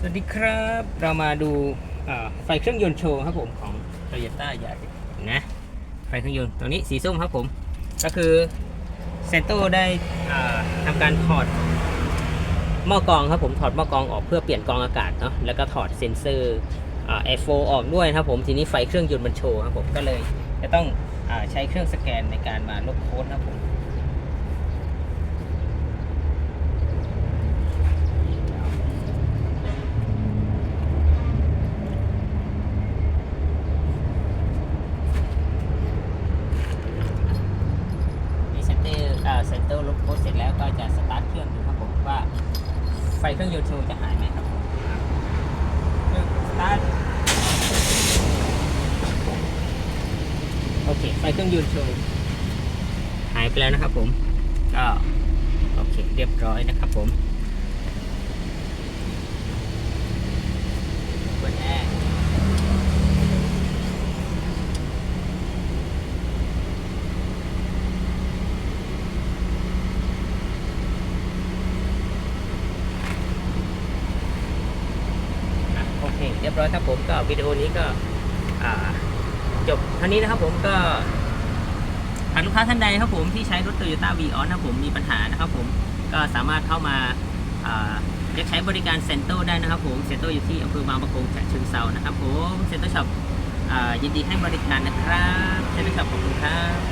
สวัสดีครับ เรามาดูไฟเครื่องยนต์โชว์ครับผมของ Toyota ใหญ่นะไฟเครื่องยนต์ตัวนี้สีส้มครับผม ก็คือเซนโตได้อ่าทำการถอดหม้อกรองครับผมถอดหม้อกรองออกเพื่อเปลี่ยนกรองอากาศเนาะแล้วก็ถอดเซ็นเซอร์อ่า F4 ออกด้วยครับผมทีนี้ไฟเครื่องยนต์มันโชว์ครับผมก็เลยจะต้องอใช้เครื่องสแกนในการมาลบโค้ดครับผมเซนเตอร์อ่า เตอร์ลบโค้ดเสร็จแล้วก็จะสตาร์ทเครื่องดูครับผมว่าไฟเครื่องยนต์โชว์จะหายไหมครับผมเรื่องสตาร์ทโอเคไฟเครื่องยนต์โชว์หายไปแล้วนะครับผมก็โอเคเรียบร้อยนะครับผมเปิดแอร์ อะโอ เรียบร้อยครับผมก็วิดีโอนี้ก็จบเท่านี้นะครับผมก็หากลูกค้าท่านใดครับผมที่ใช้รถ Toyota v ีออนนะครับผมมีปัญหานะครับผมก็สามารถเข้ามาอ่าเรียกใช้บริการเซ็นโตได้นะครับผมเซ็นโตอยู่ที่อำเภอบางประกงฉะเชิงเซานะครับผมเซ็นโตช็อปยินดีให้บริการนะครับเซ็นโตช็อปขอบคุณครับ